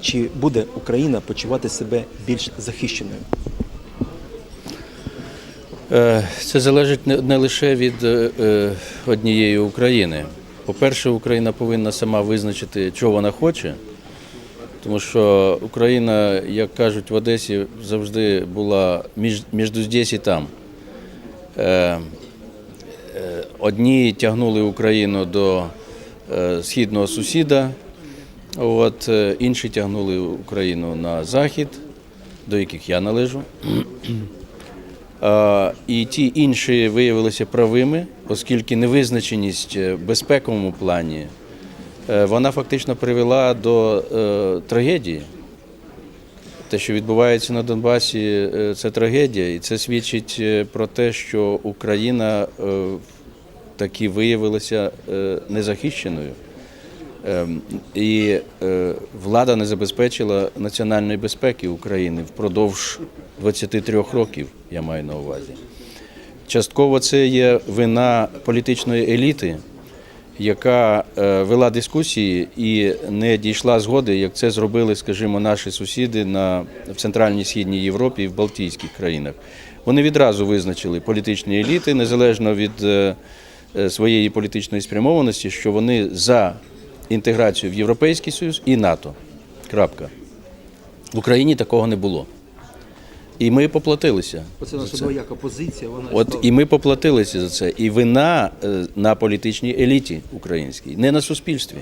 Чи буде Україна почувати себе більш захищеною? Е, Це залежить не лише від е, е, однієї України. По-перше, Україна повинна сама визначити, чого вона хоче, тому що Україна, як кажуть в Одесі, завжди була між, здесь і там. Одні тягнули Україну до східного сусіда, от, е, інші тягнули Україну на захід, до яких я належу. Е, І ті інші виявилися правими, оскільки невизначеність е, в безпековому плані е, вона фактично привела до е, трагедії. Те, що відбувається на Донбасі, е, це трагедія, і це свідчить е, про те, що Україна е, таки виявилася е, незахищеною. Ем, І е, влада не забезпечила національної безпеки України впродовж 23 років, я маю на увазі. Частково це є вина політичної еліти, яка е, вела дискусії і не дійшла згоди, як це зробили, скажімо, наші сусіди на в Центральній Східній Європі і в Балтійських країнах. Вони відразу визначили політичні еліти, незалежно від своєї політичної спрямованості, що вони за інтеграцію в Європейський Союз і НАТО. Крапка. В Україні такого не було. І ми поплатилися. Оце наша двояка позиція. Вона От і ми поплатилися за це. І вина е, на політичній еліті українській, не на суспільстві.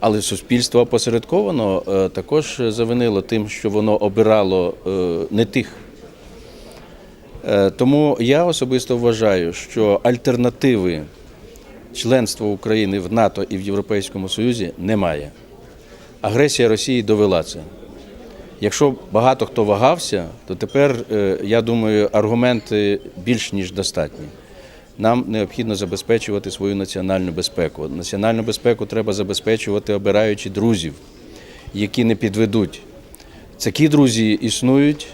Але суспільство опосередковано е, також завинило тим, що воно обирало е, не тих. Е, Тому я особисто вважаю, що альтернативи членства України в НАТО і в Європейському Союзі немає. Агресія Росії довела це. Якщо багато хто вагався, то тепер, е, я думаю, аргументи більш ніж достатні. Нам необхідно забезпечувати свою національну безпеку. Національну безпеку треба забезпечувати, обираючи друзів, які не підведуть. Такі друзі існують,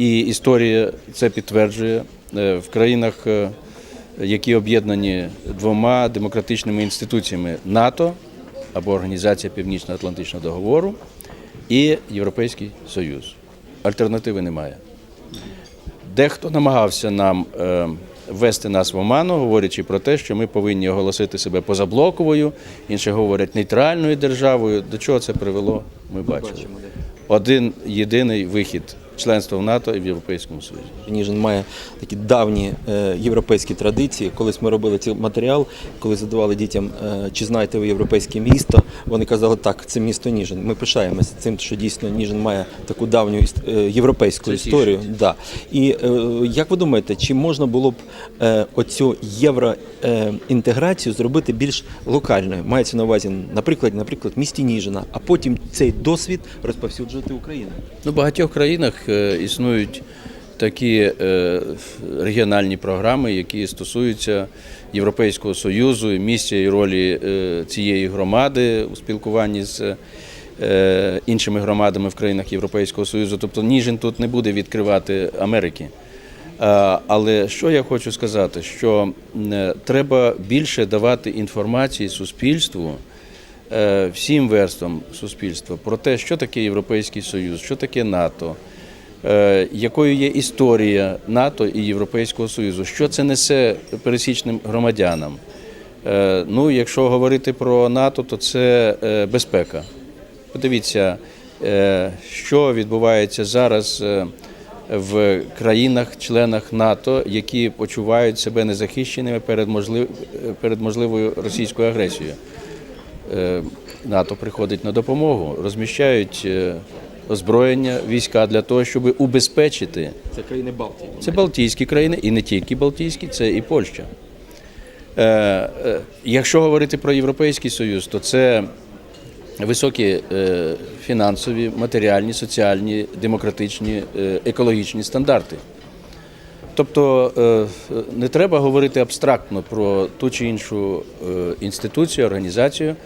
і історія це підтверджує Е, в країнах, е, які об'єднані двома демократичними інституціями НАТО або Організація Північно-Атлантичного договору і Європейський Союз. Альтернативи немає. Дехто намагався нам е, ввести нас в оману, говорячи про те, що ми повинні оголосити себе позаблоковою, інші говорять нейтральною державою. До чого це привело, ми бачили. Один єдиний вихід членства в НАТО і в Європейському Союзі. Ніжин має такі давні е, європейські традиції. Колись ми робили цей матеріал, коли задавали дітям, е, чи знаєте ви європейське місто, вони казали, так, це місто Ніжин. Ми пишаємося цим, що дійсно Ніжин має таку давню е, європейську Це історію. Да. І як ви думаєте, чи можна було б оцю євроінтеграцію зробити більш локальною? Мається на увазі, наприклад, наприклад, місті Ніжина, а потім цей досвід розповсюджувати Україну? Ну, в багатьох країнах існують такі е, регіональні програми, які стосуються Європейського Союзу, і місця і ролі е, цієї громади у спілкуванні з е, іншими громадами в країнах Європейського Союзу. Тобто Ніжин тут не буде відкривати Америки. Але що я хочу сказати, що е, треба більше давати інформації суспільству, е, всім верствам суспільства про те, що таке Європейський Союз, що таке НАТО, е, якою є історія НАТО і Європейського Союзу, що це несе пересічним громадянам. Е, Ну, якщо говорити про НАТО, то це е, безпека. Подивіться, е, що відбувається зараз е, в країнах-членах НАТО, які почувають себе незахищеними перед можлив... перед можливою російською агресією. Е, НАТО приходить на допомогу, розміщають е, озброєння, війська для того, щоб убезпечити. Це країни Балтії. Це Балтійські країни, і не тільки Балтійські, це і Польща. Е, е, Якщо говорити про Європейський Союз, то це високі е, фінансові, матеріальні, соціальні, демократичні, екологічні стандарти. Тобто не треба говорити абстрактно про ту чи іншу інституцію, організацію,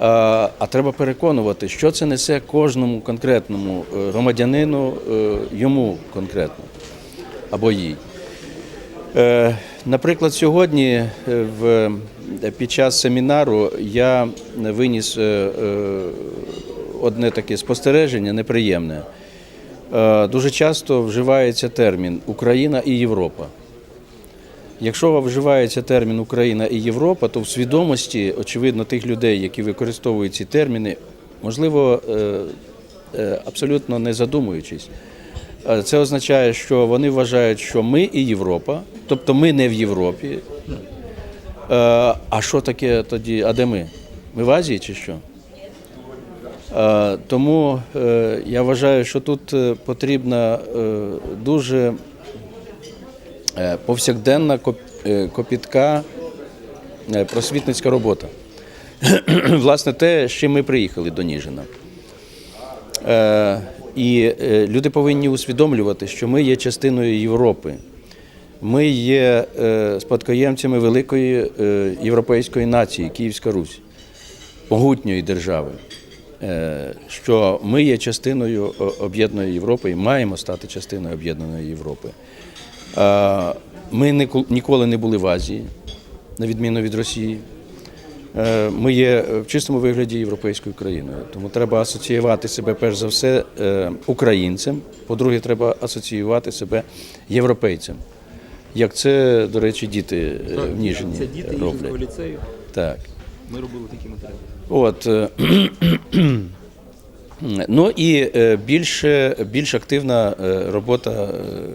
а а треба переконувати, що це несе кожному конкретному е, громадянину, е, йому конкретно або їй. Е, Наприклад, сьогодні е, в, під час семінару я виніс е, е, одне таке спостереження неприємне. Е, Дуже часто вживається термін Україна і Європа. Якщо вживається термін Україна і Європа, то в свідомості, очевидно, тих людей, які використовують ці терміни, можливо, е, е, абсолютно не задумуючись. Е, Це означає, що вони вважають, що ми і Європа, тобто ми не в Європі. А що таке тоді? А де ми? Ми в Азії чи що? Тому я вважаю, що тут потрібна дуже повсякденна е, копітка е, просвітницька робота. Власне, те, з чим ми приїхали до Ніжина. Е, І е, люди повинні усвідомлювати, що ми є частиною Європи. Ми є е, спадкоємцями великої е, європейської нації, Київська Русь, могутньої держави. Е, Що ми є частиною об'єднаної Європи і маємо стати частиною об'єднаної Європи. Е, Ми ніколи не були в Азії, на відміну від Росії. Е, Ми є в чистому вигляді європейською країною, тому треба асоціювати себе перш за все е, українцем. По-друге, треба асоціювати себе європейцем. Як це, до речі, діти в Ніжині Це діти роблять. Ніжинського ліцею. Так. Ми робили такі матеріали. От. Ну і е, більше, більш активна е, робота е,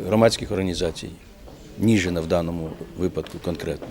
громадських організацій, ніжина в даному випадку конкретно.